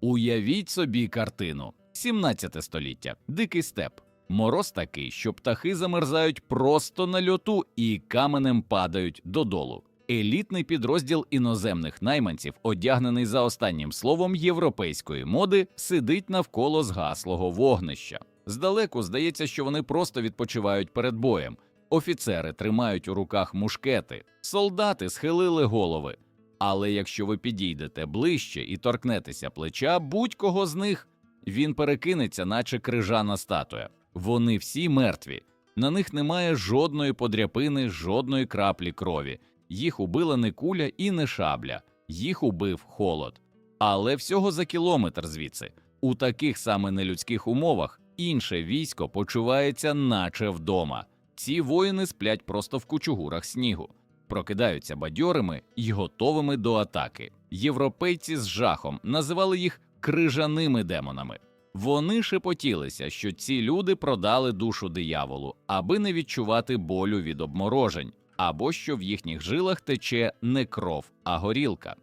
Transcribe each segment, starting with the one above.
Уявіть собі картину: 17 століття, дикий степ. Мороз такий, що птахи замерзають просто на льоту і каменем падають додолу. Елітний підрозділ іноземних найманців, одягнений за останнім словом європейської моди, сидить навколо згаслого вогнища. Здалеку здається, що вони просто відпочивають перед боєм. Офіцери тримають у руках мушкети, солдати схилили голови. Але якщо ви підійдете ближче і торкнетеся плеча будь-кого з них, він перекинеться, наче крижана статуя. Вони всі мертві. На них немає жодної подряпини, жодної краплі крові. Їх убила не куля і не шабля, їх убив холод. Але всього за кілометр звідси, у таких саме нелюдських умовах, інше військо почувається, наче вдома. Ці воїни сплять просто в кучугурах снігу, прокидаються бадьорими і готовими до атаки. Європейці з жахом називали їх крижаними демонами. Вони шепотілися, що ці люди продали душу дияволу, аби не відчувати болю від обморожень, або що в їхніх жилах тече не кров, а горілка.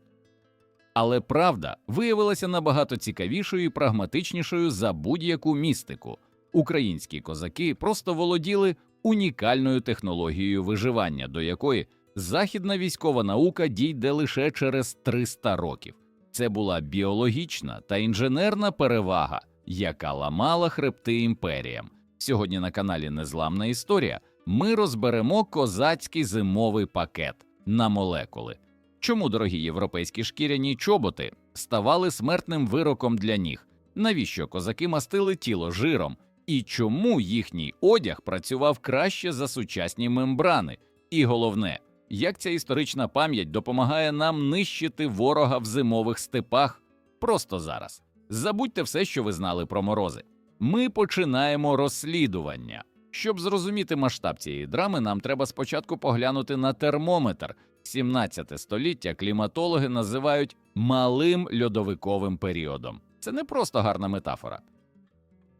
Але правда виявилася набагато цікавішою і прагматичнішою за будь-яку містику. Українські козаки просто володіли унікальною технологією виживання, до якої західна військова наука дійде лише через 300 років. Це була біологічна та інженерна перевага, яка ламала хребти імперіям. Сьогодні на каналі Незламна історія ми розберемо козацький зимовий пакет на молекули. Чому дорогі європейські шкіряні чоботи ставали смертним вироком для ніг? Навіщо козаки мастили тіло жиром? І чому їхній одяг працював краще за сучасні мембрани? І головне, як ця історична пам'ять допомагає нам нищити ворога в зимових степах просто зараз. Забудьте все, що ви знали про морози. Ми починаємо розслідування. Щоб зрозуміти масштаб цієї драми, нам треба спочатку поглянути на термометр. 17 століття кліматологи називають малим льодовиковим періодом. Це не просто гарна метафора.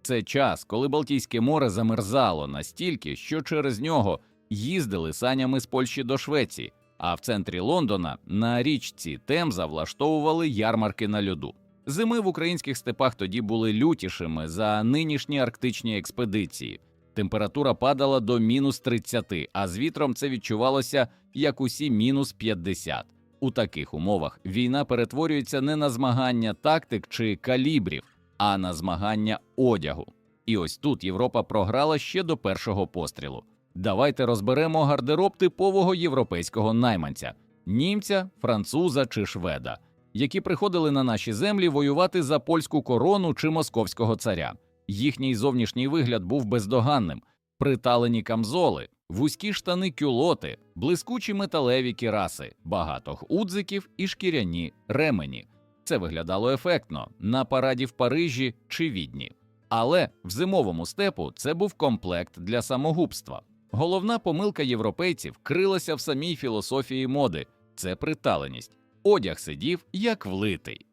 Це час, коли Балтійське море замерзало настільки, що через нього їздили санями з Польщі до Швеції, а в центрі Лондона на річці Темза влаштовували ярмарки на льоду. Зими в українських степах тоді були лютішими за нинішні арктичні експедиції. Температура падала до мінус 30, а з вітром це відчувалося як усі мінус 50. У таких умовах війна перетворюється не на змагання тактик чи калібрів, а на змагання одягу. І ось тут Європа програла ще до першого пострілу. Давайте розберемо гардероб типового європейського найманця німця, француза чи шведа, які приходили на наші землі воювати за польську корону чи московського царя. Їхній зовнішній вигляд був бездоганним, приталені камзоли, вузькі штани кюлоти, блискучі металеві кіраси, багато гудзиків і шкіряні ремені. Це виглядало ефектно на параді в Парижі чи Відні. Але в зимовому степу це був комплект для самогубства. Головна помилка європейців крилася в самій філософії моди це приталеність. Одяг сидів як влитий.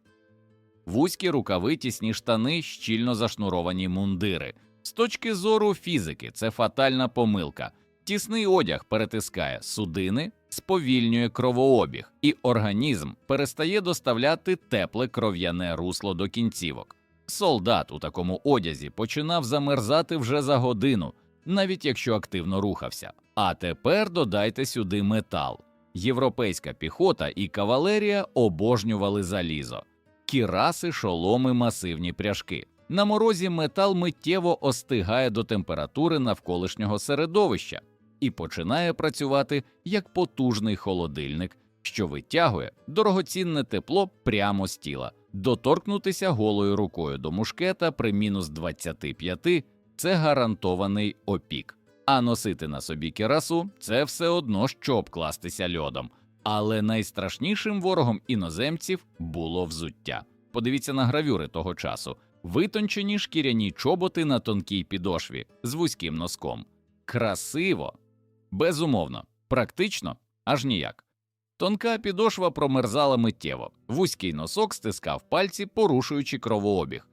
Вузькі рукави, тісні штани, щільно зашнуровані мундири. З точки зору фізики, це фатальна помилка. Тісний одяг перетискає судини, сповільнює кровообіг, і організм перестає доставляти тепле кров'яне русло до кінцівок. Солдат у такому одязі починав замерзати вже за годину, навіть якщо активно рухався. А тепер додайте сюди метал. Європейська піхота і кавалерія обожнювали залізо, кіраси, шоломи, масивні пряжки. На морозі метал миттєво остигає до температури навколишнього середовища і починає працювати як потужний холодильник, що витягує дорогоцінне тепло прямо з тіла. Доторкнутися голою рукою до мушкета при мінус 25 – це гарантований опік. А носити на собі керасу це все одно, що обкластися льодом. Але найстрашнішим ворогом іноземців було взуття. Подивіться на гравюри того часу: витончені шкіряні чоботи на тонкій підошві з вузьким носком. Красиво, безумовно, практично аж ніяк. Тонка підошва промерзала миттєво, вузький носок стискав пальці, порушуючи кровообіг.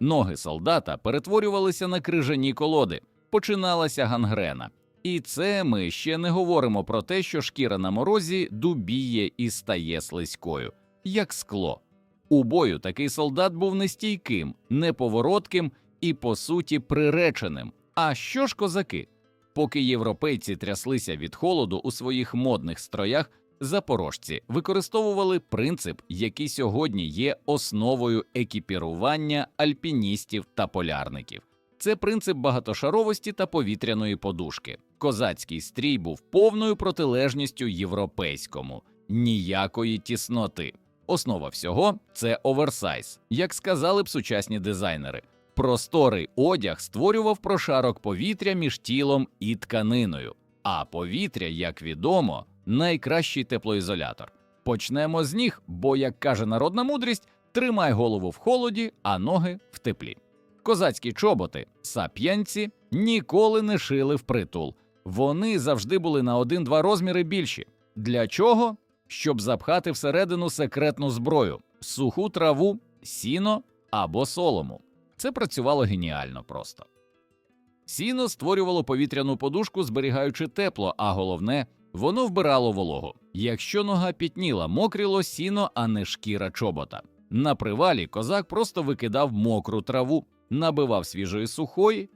Ноги солдата перетворювалися на крижані колоди, починалася гангрена. І це ми ще не говоримо про те, що шкіра на морозі дубіє і стає слизькою, як скло. У бою такий солдат був нестійким, неповоротким і, по суті, приреченим. А що ж козаки? Поки європейці тряслися від холоду у своїх модних строях, запорожці використовували принцип, який сьогодні є основою екіпірування альпіністів та полярників. Це принцип багатошаровості та повітряної подушки. Козацький стрій був повною протилежністю європейському, ніякої тісноти. Основа всього це оверсайз, як сказали б сучасні дизайнери. Просторий одяг створював прошарок повітря між тілом і тканиною, а повітря, як відомо, найкращий теплоізолятор. Почнемо з ніг, бо, як каже народна мудрість, тримай голову в холоді, а ноги в теплі. Козацькі чоботи, сап'янці ніколи не шили впритул. Вони завжди були на один-два розміри більші. Для чого? Щоб запхати всередину секретну зброю, суху траву, сіно або солому. Це працювало геніально просто. Сіно створювало повітряну подушку, зберігаючи тепло, а головне, воно вбирало вологу. Якщо нога пітніла, мокріло сіно, а не шкіра чобота. На привалі козак просто викидав мокру траву, набивав свіжої сухої,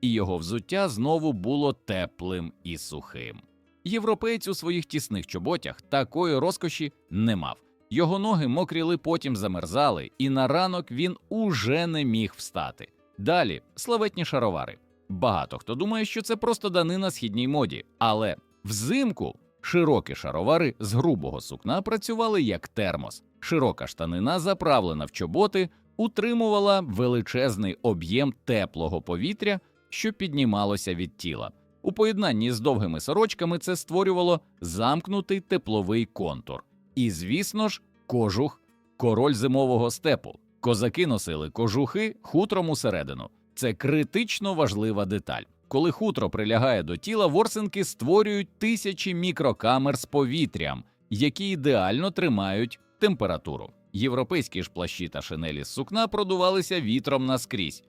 і його взуття знову було теплим і сухим. Європеєць у своїх тісних чоботях такої розкоші не мав. Його ноги мокріли, потім замерзали, і на ранок він уже не міг встати. Далі славетні шаровари. Багато хто думає, що це просто данина східній моді, але взимку широкі шаровари з грубого сукна працювали як термос. Широка штанина, заправлена в чоботи, утримувала величезний об'єм теплого повітря, що піднімалося від тіла. У поєднанні з довгими сорочками це створювало замкнутий тепловий контур. І, звісно ж, кожух король зимового степу. Козаки носили кожухи хутром усередину. Це критично важлива деталь. Коли хутро прилягає до тіла, ворсинки створюють тисячі мікрокамер з повітрям, які ідеально тримають температуру. Європейські ж плащі та шинелі з сукна продувалися вітром наскрізь.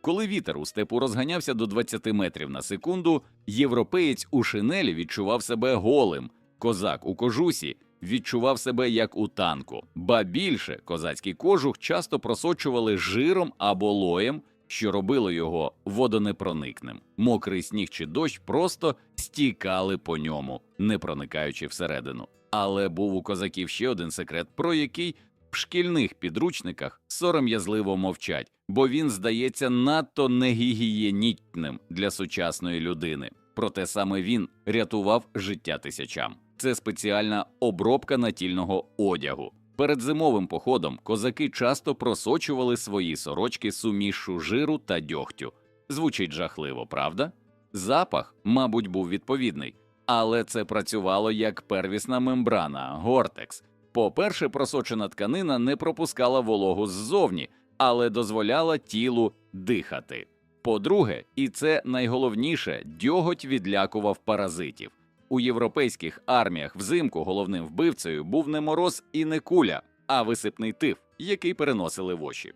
Коли вітер у степу розганявся до 20 метрів на секунду, європеєць у шинелі відчував себе голим, козак у кожусі відчував себе як у танку. Ба більше козацький кожух часто просочували жиром або лоєм, що робило його водонепроникним. Мокрий сніг чи дощ просто стікали по ньому, не проникаючи всередину. Але був у козаків ще один секрет, про який в шкільних підручниках сором'язливо мовчать, бо він здається надто негігієнітним для сучасної людини. Проте саме він рятував життя тисячам. Це спеціальна обробка натільного одягу. Перед зимовим походом козаки часто просочували свої сорочки сумішу жиру та дьогтю. Звучить жахливо, правда? Запах, мабуть, був відповідний, але це працювало як первісна мембрана гортекс. По-перше, просочена тканина не пропускала вологу ззовні, але дозволяла тілу дихати. По-друге, і це найголовніше, дьоготь відлякував паразитів. У європейських арміях взимку головним вбивцею був не мороз і не куля, а висипний тиф, який переносили воші.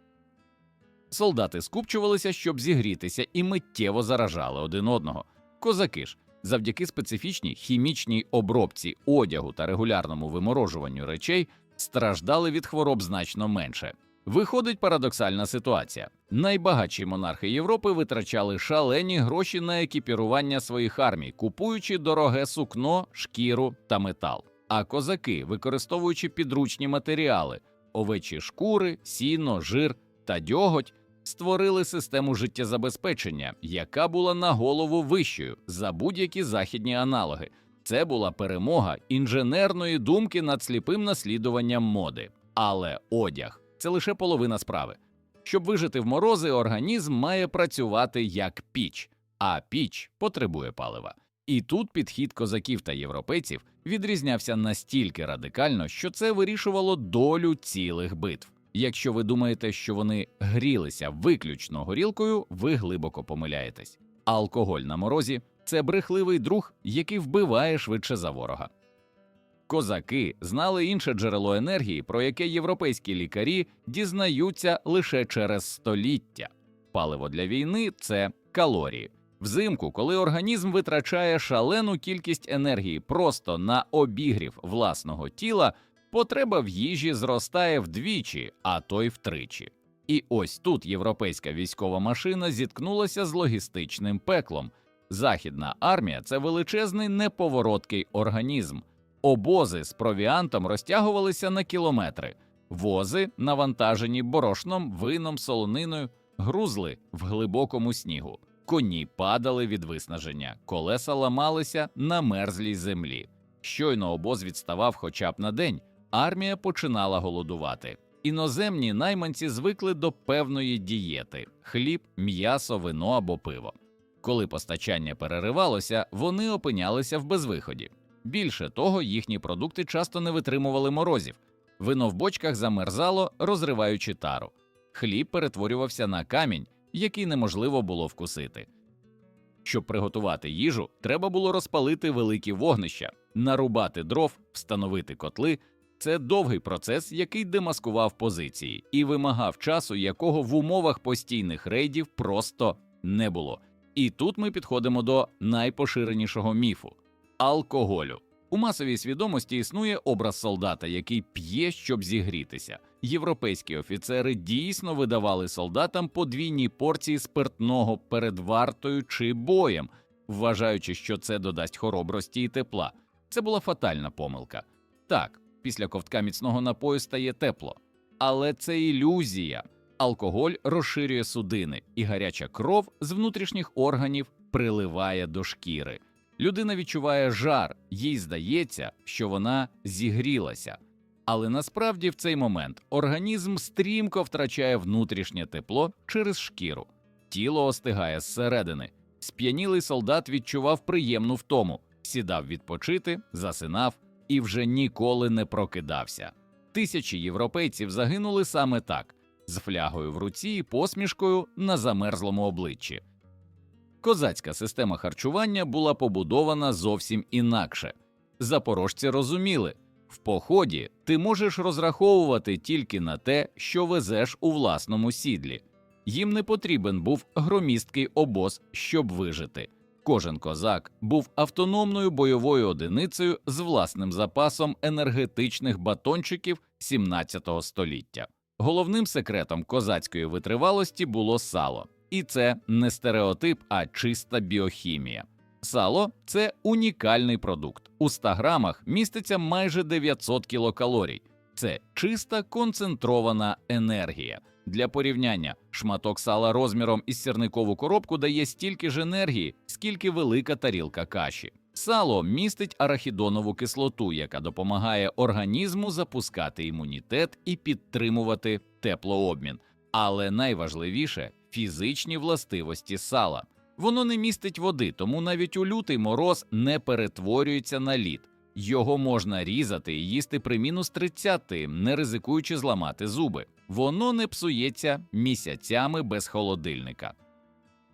Солдати скупчувалися, щоб зігрітися, і миттєво заражали один одного. Козаки ж, завдяки специфічній хімічній обробці одягу та регулярному виморожуванню речей, страждали від хвороб значно менше. Виходить парадоксальна ситуація. Найбагатші монархи Європи витрачали шалені гроші на екіпірування своїх армій, купуючи дороге сукно, шкіру та метал. А козаки, використовуючи підручні матеріали, овечі шкури, сіно, жир та дьоготь, створили систему життєзабезпечення, яка була на голову вищою за будь-які західні аналоги. Це була перемога інженерної думки над сліпим наслідуванням моди. Але одяг це лише половина справи. Щоб вижити в морози, організм має працювати як піч, а піч потребує палива. І тут підхід козаків та європейців відрізнявся настільки радикально, що це вирішувало долю цілих битв. Якщо ви думаєте, що вони грілися виключно горілкою, ви глибоко помиляєтесь. Алкоголь на морозі це брехливий друг, який вбиває швидше за ворога. Козаки знали інше джерело енергії, про яке європейські лікарі дізнаються лише через століття. Паливо для війни це калорії. Взимку, коли організм витрачає шалену кількість енергії просто на обігрів власного тіла, потреба в їжі зростає вдвічі, а то й втричі. І ось тут європейська військова машина зіткнулася з логістичним пеклом. Західна армія це величезний неповороткий організм. Обози з провіантом розтягувалися на кілометри, вози, навантажені борошном, вином, солониною, грузли в глибокому снігу. Коні падали від виснаження, колеса ламалися на мерзлій землі. Щойно обоз відставав хоча б на день, армія починала голодувати. Іноземні найманці звикли до певної дієти: хліб, м'ясо, вино або пиво. Коли постачання переривалося, вони опинялися в безвиході. Більше того, їхні продукти часто не витримували морозів. Вино в бочках замерзало, розриваючи тару. Хліб перетворювався на камінь, який неможливо було вкусити. Щоб приготувати їжу, треба було розпалити великі вогнища, нарубати дров, встановити котли. Це довгий процес, який демаскував позиції і вимагав часу, якого в умовах постійних рейдів просто не було. І тут ми підходимо до найпоширенішого міфу алкоголю. У масовій свідомості існує образ солдата, який п'є, щоб зігрітися. Європейські офіцери дійсно видавали солдатам подвійні порції спиртного перед вартою чи боєм, вважаючи, що це додасть хоробрості і тепла. Це була фатальна помилка. Так, після ковтка міцного напою стає тепло, але це ілюзія. Алкоголь розширює судини, і гаряча кров з внутрішніх органів приливає до шкіри. Людина відчуває жар, їй здається, що вона зігрілася. Але насправді в цей момент організм стрімко втрачає внутрішнє тепло через шкіру, тіло остигає зсередини. Сп'янілий солдат відчував приємну втому, сідав відпочити, засинав і вже ніколи не прокидався. Тисячі європейців загинули саме так, з флягою в руці і посмішкою на замерзлому обличчі. Козацька система харчування була побудована зовсім інакше. Запорожці розуміли, в поході ти можеш розраховувати тільки на те, що везеш у власному сідлі. Їм не потрібен був громісткий обоз, щоб вижити. Кожен козак був автономною бойовою одиницею з власним запасом енергетичних батончиків 17 століття. Головним секретом козацької витривалості було сало, і це не стереотип, а чиста біохімія. Сало це унікальний продукт. У 100 грамах міститься майже 900 кілокалорій. Це чиста концентрована енергія. Для порівняння шматок сала розміром із сірникову коробку дає стільки ж енергії, скільки велика тарілка каші. Сало містить арахідонову кислоту, яка допомагає організму запускати імунітет і підтримувати теплообмін. Але найважливіше фізичні властивості сала. Воно не містить води, тому навіть у лютий мороз не перетворюється на лід. Його можна різати і їсти при мінус 30, не ризикуючи зламати зуби. Воно не псується місяцями без холодильника.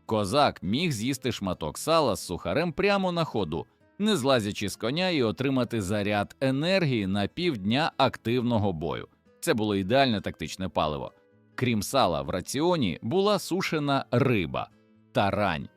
Козак міг з'їсти шматок сала з сухарем прямо на ходу, не злазячи з коня і отримати заряд енергії на півдня активного бою. Це було ідеальне тактичне паливо. Крім сала, в раціоні була сушена риба, тарань,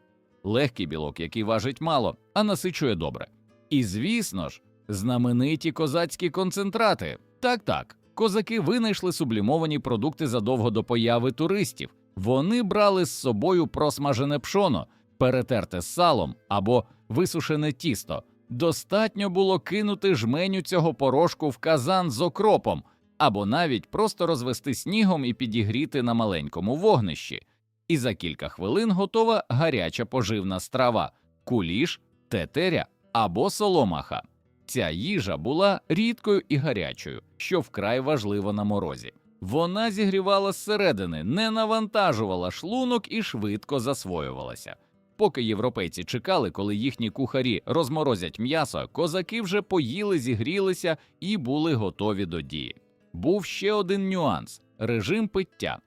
легкий білок, який важить мало, а насичує добре. І звісно ж, знамениті козацькі концентрати. Так, так, козаки винайшли сублімовані продукти задовго до появи туристів. Вони брали з собою просмажене пшоно, перетерте салом або висушене тісто. Достатньо було кинути жменю цього порошку в казан з окропом, або навіть просто розвести снігом і підігріти на маленькому вогнищі. І за кілька хвилин готова гаряча поживна страва, куліш, тетеря або соломаха. Ця їжа була рідкою і гарячою, що вкрай важливо на морозі. Вона зігрівала зсередини, не навантажувала шлунок і швидко засвоювалася. Поки європейці чекали, коли їхні кухарі розморозять м'ясо, козаки вже поїли, зігрілися і були готові до дії. Був ще один нюанс режим пиття.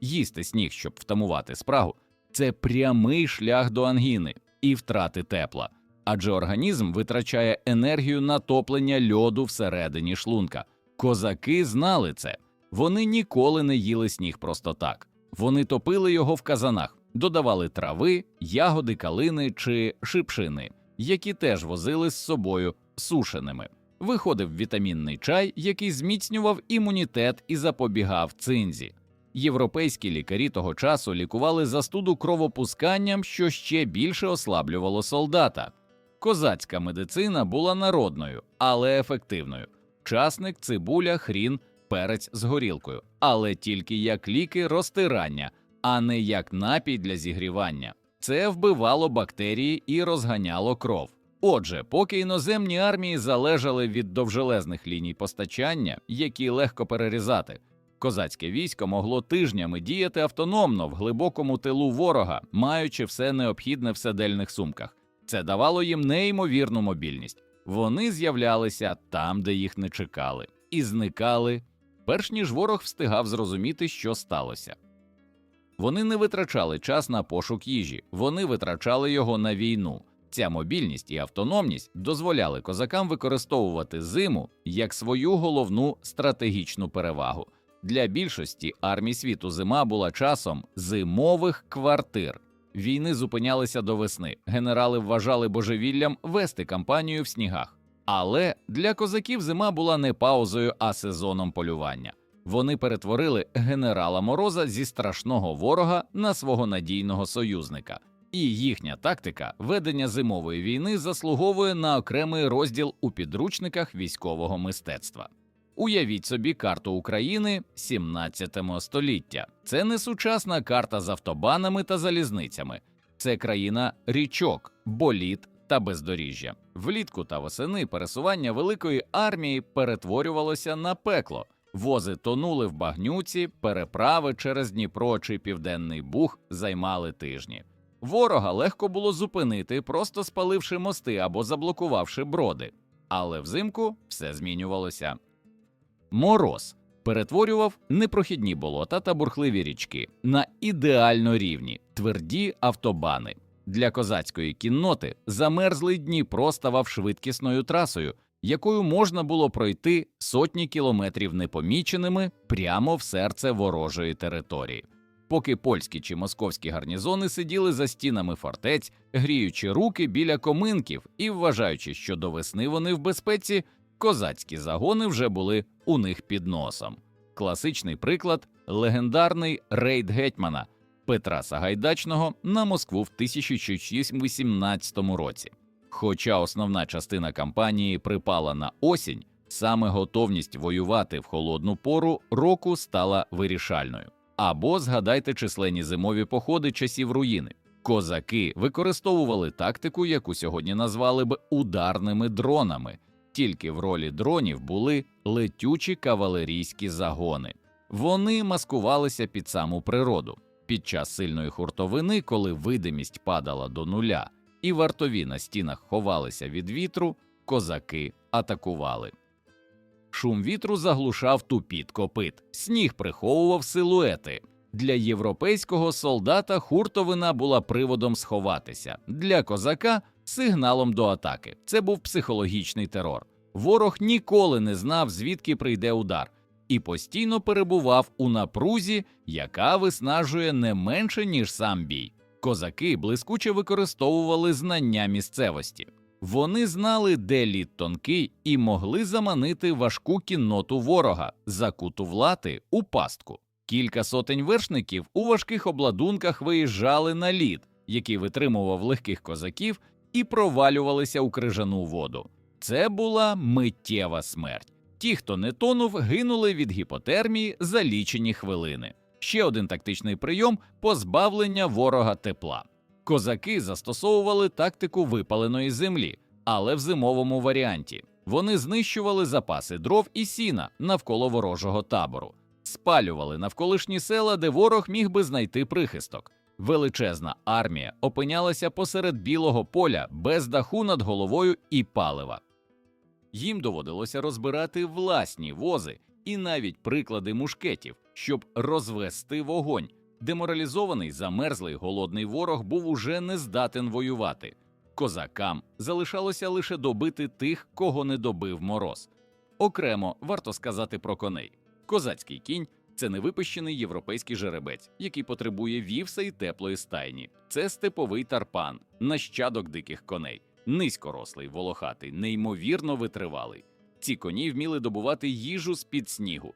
Їсти сніг, щоб втамувати спрагу, це прямий шлях до ангіни і втрати тепла, адже організм витрачає енергію на топлення льоду всередині шлунка. Козаки знали це. Вони ніколи не їли сніг просто так. Вони топили його в казанах, додавали трави, ягоди, калини чи шипшини, які теж возили з собою сушеними. Виходив вітамінний чай, який зміцнював імунітет і запобігав цинзі. Європейські лікарі того часу лікували застуду кровопусканням, що ще більше ослаблювало солдата. Козацька медицина була народною, але ефективною. Часник, цибуля, хрін, перець з горілкою, але тільки як ліки розтирання, а не як напій для зігрівання. Це вбивало бактерії і розганяло кров. Отже, поки іноземні армії залежали від довжелезних ліній постачання, які легко перерізати, козацьке військо могло тижнями діяти автономно в глибокому тилу ворога, маючи все необхідне в седельних сумках. Це давало їм неймовірну мобільність. Вони з'являлися там, де їх не чекали, і зникали, перш ніж ворог встигав зрозуміти, що сталося. Вони не витрачали час на пошук їжі, вони витрачали його на війну. Ця мобільність і автономність дозволяли козакам використовувати зиму як свою головну стратегічну перевагу. Для більшості армій світу зима була часом зимових квартир. Війни зупинялися до весни. Генерали вважали божевіллям вести кампанію в снігах. Але для козаків зима була не паузою, а сезоном полювання. Вони перетворили генерала Мороза зі страшного ворога на свого надійного союзника. І їхня тактика ведення зимової війни заслуговує на окремий розділ у підручниках військового мистецтва. Уявіть собі карту України 17 століття. Це не сучасна карта з автобанами та залізницями, це країна річок, боліт та бездоріжжя. Влітку та восени пересування великої армії перетворювалося на пекло. Вози тонули в багнюці, переправи через Дніпро чи Південний Буг займали тижні. Ворога легко було зупинити, просто спаливши мости або заблокувавши броди. Але взимку все змінювалося. Мороз перетворював непрохідні болота та бурхливі річки на ідеально рівні, тверді автобани. Для козацької кінноти замерзлий Дніпро ставав швидкісною трасою, якою можна було пройти сотні кілометрів непоміченими прямо в серце ворожої території. Поки польські чи московські гарнізони сиділи за стінами фортець, гріючи руки біля коминків і вважаючи, що до весни вони в безпеці, козацькі загони вже були у них під носом. Класичний приклад легендарний рейд гетьмана Петра Сагайдачного на Москву в 1618 році. Хоча основна частина кампанії припала на осінь, саме готовність воювати в холодну пору року стала вирішальною. Або згадайте численні зимові походи часів руїни. Козаки використовували тактику, яку сьогодні назвали б ударними дронами. Тільки в ролі дронів були летючі кавалерійські загони. Вони маскувалися під саму природу. Під час сильної хуртовини, коли видимість падала до нуля, і вартові на стінах ховалися від вітру, козаки атакували. Шум вітру заглушав тупіт копит, сніг приховував силуети. Для європейського солдата хуртовина була приводом сховатися, для козака сигналом до атаки. Це був психологічний терор. Ворог ніколи не знав, звідки прийде удар, і постійно перебував у напрузі, яка виснажує не менше, ніж сам бій. Козаки блискуче використовували знання місцевості. Вони знали, де лід тонкий, і могли заманити важку кінноту ворога, закуту влати у пастку. Кілька сотень вершників у важких обладунках виїжджали на лід, який витримував легких козаків, і провалювалися у крижану воду. Це була миттєва смерть. Ті, хто не тонув, гинули від гіпотермії за лічені хвилини. Ще один тактичний прийом позбавлення ворога тепла. Козаки застосовували тактику випаленої землі, але в зимовому варіанті. Вони знищували запаси дров і сіна навколо ворожого табору, спалювали навколишні села, де ворог міг би знайти прихисток. Величезна армія опинялася посеред білого поля без даху над головою і палива. Їм доводилося розбирати власні вози і навіть приклади мушкетів, щоб розвести вогонь. Деморалізований, замерзлий голодний ворог був уже не здатен воювати. Козакам залишалося лише добити тих, кого не добив мороз. Окремо варто сказати про коней. Козацький кінь це невипищений європейський жеребець, який потребує вівса і теплої стайні. Це степовий тарпан, нащадок диких коней, низькорослий, волохатий, неймовірно витривалий. Ці коні вміли добувати їжу з-під снігу,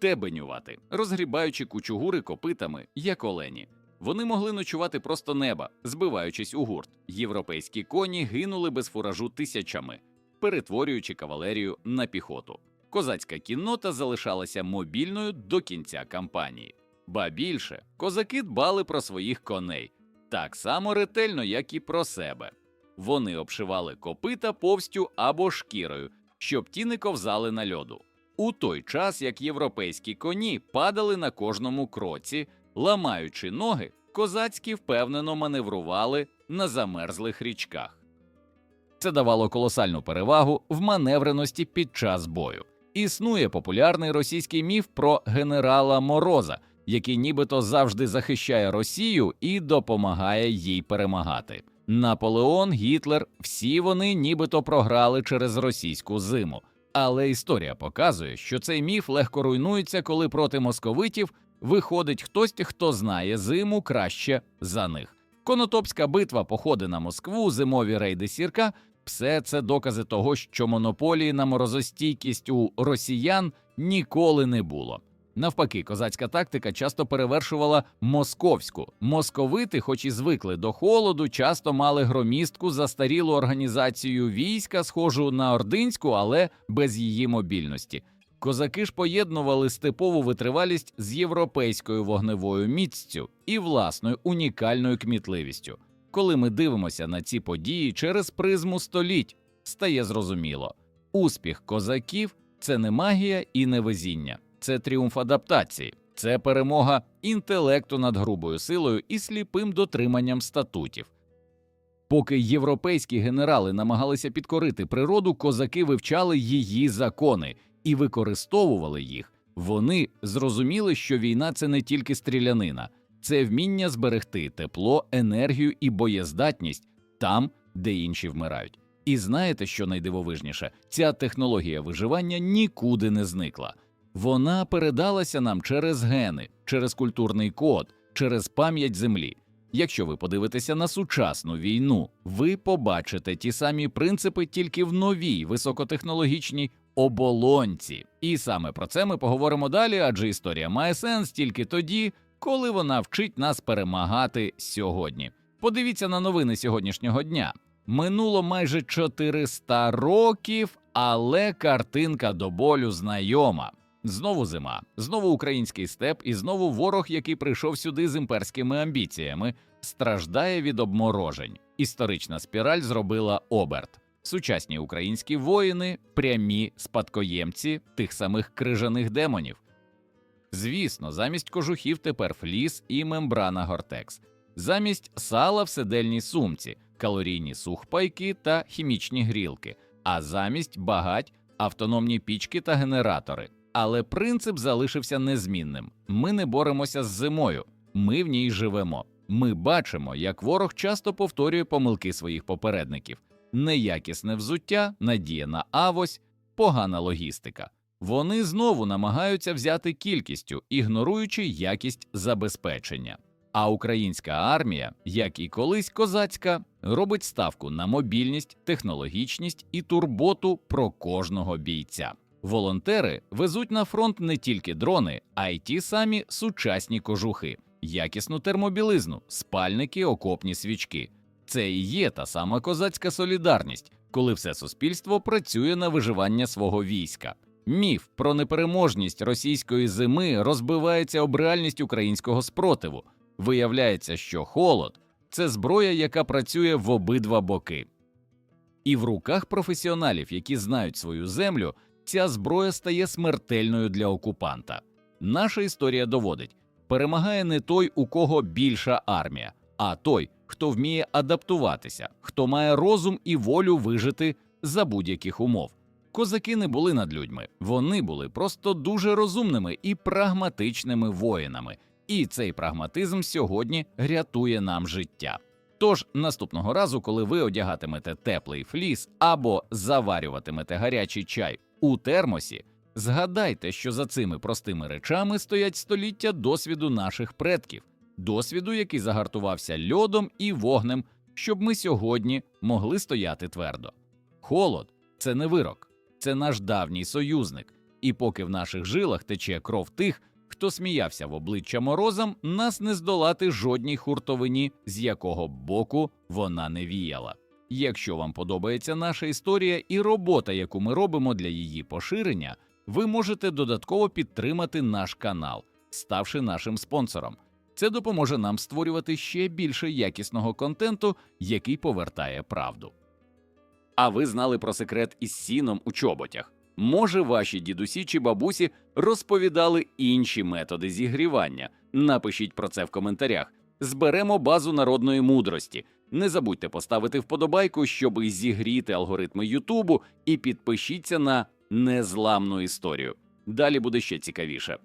тебенювати, розгрібаючи кучугури копитами, як олені. Вони могли ночувати просто неба, збиваючись у гурт. Європейські коні гинули без фуражу тисячами, перетворюючи кавалерію на піхоту. Козацька кіннота залишалася мобільною до кінця кампанії. Ба більше, козаки дбали про своїх коней так само ретельно, як і про себе. Вони обшивали копита повстю або шкірою, щоб ті не ковзали на льоду. У той час як європейські коні падали на кожному кроці, ламаючи ноги, козацькі впевнено маневрували на замерзлих річках. Це давало колосальну перевагу в маневреності під час бою. Існує популярний російський міф про генерала Мороза, який нібито завжди захищає Росію і допомагає їй перемагати. Наполеон, Гітлер, всі вони нібито програли через російську зиму. Але історія показує, що цей міф легко руйнується, коли проти московитів виходить хтось, хто знає зиму краще за них. Конотопська битва, походи на Москву, зимові рейди сірка все це докази того, що монополії на морозостійкість у росіян ніколи не було. Навпаки, козацька тактика часто перевершувала московську. Московити, хоч і звикли до холоду, часто мали громістку застарілу організацію війська, схожу на ординську, але без її мобільності. Козаки ж поєднували степову витривалість з європейською вогневою міццю і власною унікальною кмітливістю. Коли ми дивимося на ці події через призму століть, стає зрозуміло: успіх козаків це не магія і не везіння, це тріумф адаптації, це перемога інтелекту над грубою силою і сліпим дотриманням статутів. Поки європейські генерали намагалися підкорити природу, козаки вивчали її закони і використовували їх. Вони зрозуміли, що війна це не тільки стрілянина, це вміння зберегти тепло, енергію і боєздатність там, де інші вмирають. І знаєте, що найдивовижніше? Ця технологія виживання нікуди не зникла. Вона передалася нам через гени, через культурний код, через пам'ять землі. Якщо ви подивитеся на сучасну війну, ви побачите ті самі принципи тільки в новій високотехнологічній оболонці. І саме про це ми поговоримо далі, адже історія має сенс тільки тоді, коли вона вчить нас перемагати сьогодні. Подивіться на новини сьогоднішнього дня. Минуло майже 400 років, але картинка до болю знайома. Знову зима, знову український степ, і знову ворог, який прийшов сюди з імперськими амбіціями, страждає від обморожень. Історична спіраль зробила оберт. Сучасні українські воїни прямі спадкоємці тих самих крижаних демонів. Звісно, замість кожухів тепер фліс і мембрана гортекс, замість сала в седельній сумці, калорійні сухпайки та хімічні грілки, а замість багать автономні пічки та генератори. Але принцип залишився незмінним. Ми не боремося з зимою, ми в ній живемо. Ми бачимо, як ворог часто повторює помилки своїх попередників: неякісне взуття, надія на авось, погана логістика. Вони знову намагаються взяти кількістю, ігноруючи якість забезпечення. А українська армія, як і колись козацька, робить ставку на мобільність, технологічність і турботу про кожного бійця. Волонтери везуть на фронт не тільки дрони, а й ті самі сучасні кожухи, якісну термобілизну, спальники, окопні свічки. Це і є та сама козацька солідарність, коли все суспільство працює на виживання свого війська. Міф про непереможність російської зими розбивається об реальність українського спротиву. Виявляється, що холод це зброя, яка працює в обидва боки. І в руках професіоналів, які знають свою землю, ця зброя стає смертельною для окупанта. Наша історія доводить: перемагає не той, у кого більша армія, а той, хто вміє адаптуватися, хто має розум і волю вижити за будь-яких умов. Козаки не були над людьми, вони були просто дуже розумними і прагматичними воїнами. І цей прагматизм сьогодні рятує нам життя. Тож наступного разу, коли ви одягатимете теплий фліс або заварюватимете гарячий чай у термосі, згадайте, що за цими простими речами стоять століття досвіду наших предків, досвіду, який загартувався льодом і вогнем, щоб ми сьогодні могли стояти твердо. Холод це не вирок, це наш давній союзник. І поки в наших жилах тече кров тих, хто сміявся в обличчя морозам, нас не здолати жодній хуртовині, з якого боку вона не віяла. Якщо вам подобається наша історія і робота, яку ми робимо для її поширення, ви можете додатково підтримати наш канал, ставши нашим спонсором. Це допоможе нам створювати ще більше якісного контенту, який повертає правду. А ви знали про секрет із сіном у чоботях? Може, ваші дідусі чи бабусі розповідали інші методи зігрівання? Напишіть про це в коментарях. Зберемо базу народної мудрості. Не забудьте поставити вподобайку, щоб зігріти алгоритми Ютубу, і підпишіться на незламну історію. Далі буде ще цікавіше.